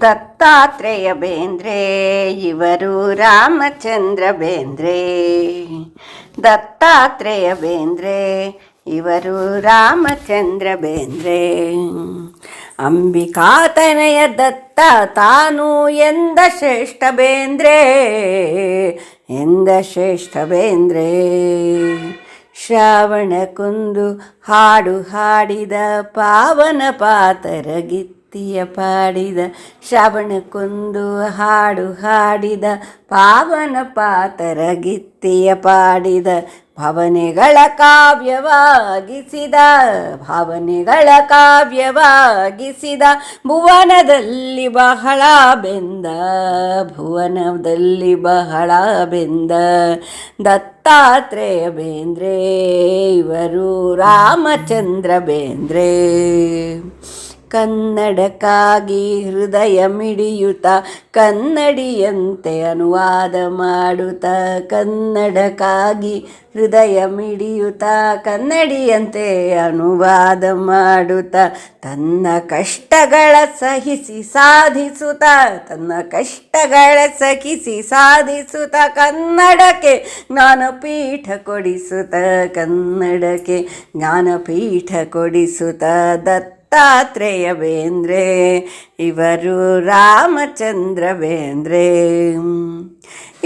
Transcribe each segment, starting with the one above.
ದತ್ತಾತ್ರೇಯ ಬೇಂದ್ರೆ, ಇವರು ರಾಮಚಂದ್ರ ಬೇಂದ್ರೆ. ದತ್ತಾತ್ರೇಯ ಬೇಂದ್ರೆ, ಇವರು ರಾಮಚಂದ್ರ ಬೇಂದ್ರೆ. ಅಂಬಿಕಾತನಯ ದತ್ತ ತಾನು ಎಂದ ಶ್ರೇಷ್ಠ ಬೇಂದ್ರೆ? ಎಂದ ಶ್ರೇಷ್ಠ ಬೇಂದ್ರೆ? ಶ್ರಾವಣ ಕುಂದು ಹಾಡು ಹಾಡಿದ ಪಾವನ ಪಾತರ ಗಿತ್ತಿಯ ಪಾಡಿದ ಶ್ರವಣ ಕುಂದು ಹಾಡು ಹಾಡಿದ, ಪಾವನ ಪಾತರ ಗಿತ್ತಿಯ ಪಾಡಿದ, ಭಾವನೆಗಳ ಕಾವ್ಯವಾಗಿಸಿದ ಭಾವನೆಗಳ ಕಾವ್ಯವಾಗಿಸಿದ, ಭುವನದಲ್ಲಿ ಬಹಳ ಬೆಂದ, ಭುವನದಲ್ಲಿ ಬಹಳ ಬೆಂದ ದತ್ತಾತ್ರೇಯ ಬೇಂದ್ರೆ ಇವರು ರಾಮಚಂದ್ರ ಬೇಂದ್ರೆ ಕನ್ನಡಕ್ಕಾಗಿ ಹೃದಯ ಮಿಡಿಯುತ್ತ ಕನ್ನಡಿಯಂತೆ ಅನುವಾದ ಮಾಡುತ್ತ ಕನ್ನಡಕ್ಕಾಗಿ ಹೃದಯ ಮಿಡಿಯುತ್ತ ಕನ್ನಡಿಯಂತೆ ಅನುವಾದ ಮಾಡುತ್ತ ತನ್ನ ಕಷ್ಟಗಳ ಸಹಿಸಿ ಸಾಧಿಸುತ್ತ, ತನ್ನ ಕಷ್ಟಗಳ ಸಹಿಸಿ ಸಾಧಿಸುತ್ತ ಕನ್ನಡಕ್ಕೆ ಜ್ಞಾನಪೀಠ ಕೊಡಿಸುತ್ತ, ಕನ್ನಡಕ್ಕೆ ಜ್ಞಾನಪೀಠ ಕೊಡಿಸುತ್ತ ದತ್ತ ದತ್ತಾತ್ರೇಯ ಬೇಂದ್ರೆ ಇವರು ರಾಮಚಂದ್ರ ಬೇಂದ್ರೆ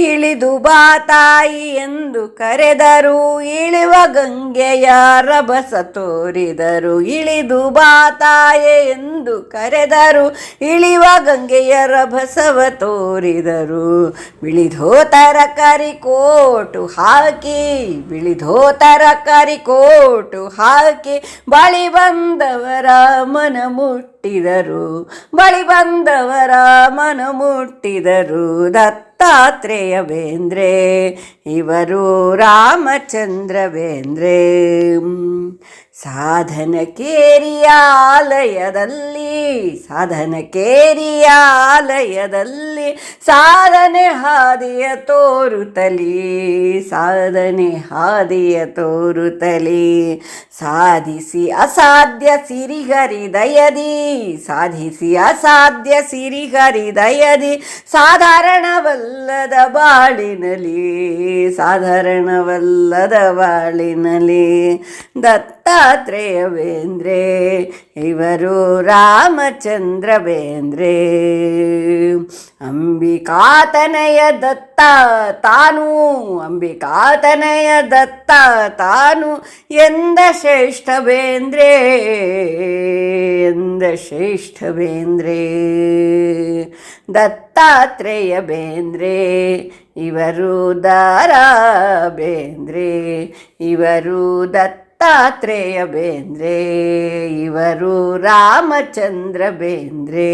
ಇಳಿದು ಬಾ ತಾಯಿ ಎಂದು ಕರೆದರು, ಇಳಿವ ಗಂಗೆಯ ರಭಸ ತೋರಿದರು. ಇಳಿದು ಬಾ ತಾಯಿ ಎಂದು ಕರೆದರು, ಇಳಿವ ಗಂಗೆಯ ರಭಸವ ತೋರಿದರು. ಬಿಳಿಧೋತರ ಕರಿಕೋಟು ಹಾಕಿ ಬಿಳಿಧೋತರ ಕರಿಕೋಟು ಹಾಕಿ, ಬಳಿ ಬಂದವರ ಮನ ಮುಟ್ಟಿದರು. ಬಳಿ ಬಂದವರ ಮನ ಮುಟ್ಟಿದರು. ದತ್ತಾತ್ರೇಯ ಬೇಂದ್ರೆ ಇವರು ರಾಮಚಂದ್ರ ಬೇಂದ್ರೆ ಸಾಧನ ಕೇರಿಯ ಆಲಯದಲ್ಲಿ ಸಾಧನೆ ಹಾದಿಯ ತೋರುತ್ತಲಿ, ಸಾಧನೆ ಹಾದಿಯ ತೋರುತ್ತಲಿ. ಸಾಧಿಸಿ ಅಸಾಧ್ಯ ಸಿರಿಹರಿದಯದಿ ಸಾಧಿಸಿ ಅಸಾಧ್ಯ ಸಿರಿಹರಿದಯದಿ ಸಾಧಾರಣವಲ್ಲದ ಬಾಳಿನಲಿ ಸಾಧಾರಣವಲ್ಲದ ಬಾಳಿನಲಿ. ದತ್ತಾತ್ರೇಯ ಬೇಂದ್ರೆ ಇವರು ರಾಮಚಂದ್ರ ಬೇಂದ್ರೆ ಅಂಬಿಕಾತನಯ ದತ್ತ ತಾನು, ಅಂಬಿಕಾತನಯ ದತ್ತ ತಾನು, ಎಂದ ಶ್ರೇಷ್ಠ ಬೇಂದ್ರೆ ಎಂದ ಶ್ರೇಷ್ಠ ಬೇಂದ್ರೆ ದತ್ತಾತ್ರೇಯ ಬೇಂದ್ರೆ ಇವರು ದಾರ ಬೇಂದ್ರೆ ಇವರು ದತ್ತಾತ್ರೇಯ ಬೇಂದ್ರೆ ಇವರು ರಾಮಚಂದ್ರ ಬೇಂದ್ರೆ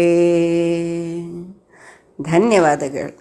ಧನ್ಯವಾದಗಳು.